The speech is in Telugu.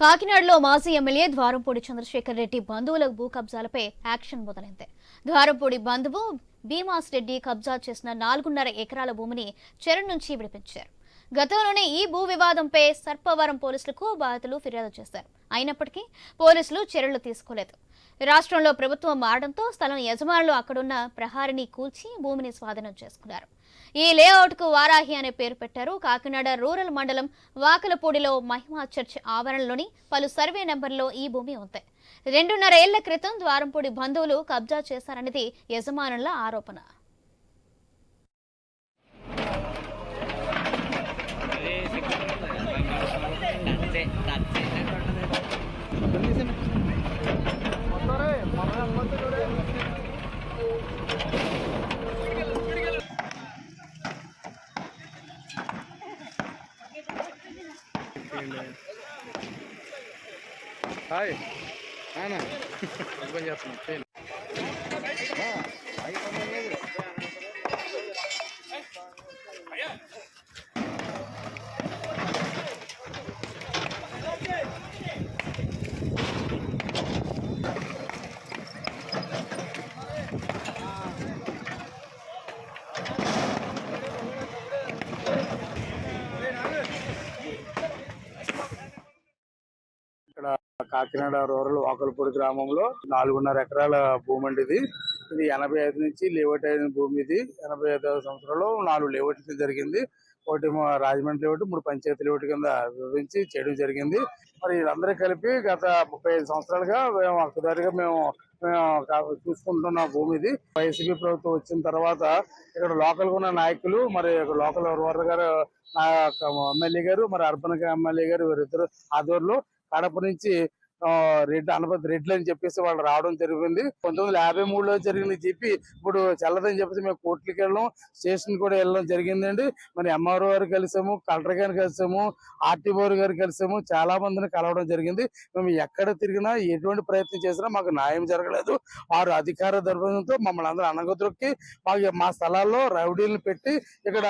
కాకినాడలో మాజీ ఎమ్మెల్యే ద్వారంపూడి చంద్రశేఖర్ రెడ్డి బంధువుల భూ కబ్జాలపై యాక్షన్ మొదలైంది. ద్వారంపూడి బంధువు భీమాస్ రెడ్డి కబ్జా చేసిన నాలుగున్నర ఎకరాల భూమిని చెరు నుంచి విడిపించారు. గతంలోనే ఈ భూ వివాదంపై సర్పవరం పోలీసులకు బాధితులు ఫిర్యాదు చేశారు. అయినప్పటికీ పోలీసులు చర్యలు తీసుకోలేదు. రాష్ట్రంలో ప్రభుత్వం మారడంతో స్థలం యజమానులు అక్కడున్న ప్రహారిని కూల్చి భూమిని స్వాధీనం చేసుకున్నారు. ఈ లేఅవుట్కు వారాహి అనే పేరు పెట్టారు. కాకినాడ రూరల్ మండలం వాకలపూడిలో మహిమా చర్చ్ ఆవరణలోని పలు సర్వే నెంబర్లో ఈ భూమి ఉంది. రెండున్నర ఏళ్ళ క్రితం ద్వారంపూడి బంధువులు కబ్జా చేశారనేది యజమానుల ఆరోపణ. హాయ్ నానా పని చేస్తున్నాం కాకినాడ రూరల్ వాకలపూడి గ్రామంలో నాలుగున్నర ఎకరాల భూమి అండి ఇది ఇది ఎనభై ఐదు నుంచి లేఅవుట్ అయిన భూమి ఇది ఎనభై ఐదవ సంవత్సరంలో నాలుగు లేఅవుట్లు జరిగింది. ఒకటి మా రాజమండ్రి లేఅవుట్ మూడు పంచాయతీ లేఅవుట్ కింద విభజించి చేయడం జరిగింది. మరి వీళ్ళందరూ కలిపి గత ముప్పై ఐదు సంవత్సరాలుగా మేము ఒక్కదారిగా మేము చూసుకుంటున్న భూమి ఇది వైసీపీ ప్రభుత్వం వచ్చిన తర్వాత ఇక్కడ లోకల్ ఉన్న నాయకులు మరి ఇక్కడ లోకల్ వర్వర్ గారు ఎమ్మెల్యే గారు మరి అర్బన్ ఎమ్మెల్యే గారు వీరిద్దరు ఆధ్వర్యంలో కడప నుంచి రెడ్ రెడ్డి అనపతి రెడ్లు అని చెప్పేసి వాళ్ళు రావడం జరిగింది. పంతొమ్మిది వందల యాభై మూడులో జరిగింది చెప్పి ఇప్పుడు చల్లదని చెప్పేసి మేము కోర్టుకి వెళ్ళడం స్టేషన్ కూడా వెళ్ళడం జరిగిందండి. మరి ఎంఆర్ఓ గారు కలిసాము కలెక్టర్ గారిని కలిసాము ఆర్టీఓ గారు కలిసాము. చాలా మందిని కలవడం జరిగింది. మేము ఎక్కడ తిరిగినా ఎటువంటి ప్రయత్నం చేసినా మాకు న్యాయం జరగలేదు. వారు అధికార దర్భంతో మమ్మల్ని అందరూ అనగదొక్కి మాకు మా స్థలాల్లో రౌడీలను పెట్టి ఇక్కడ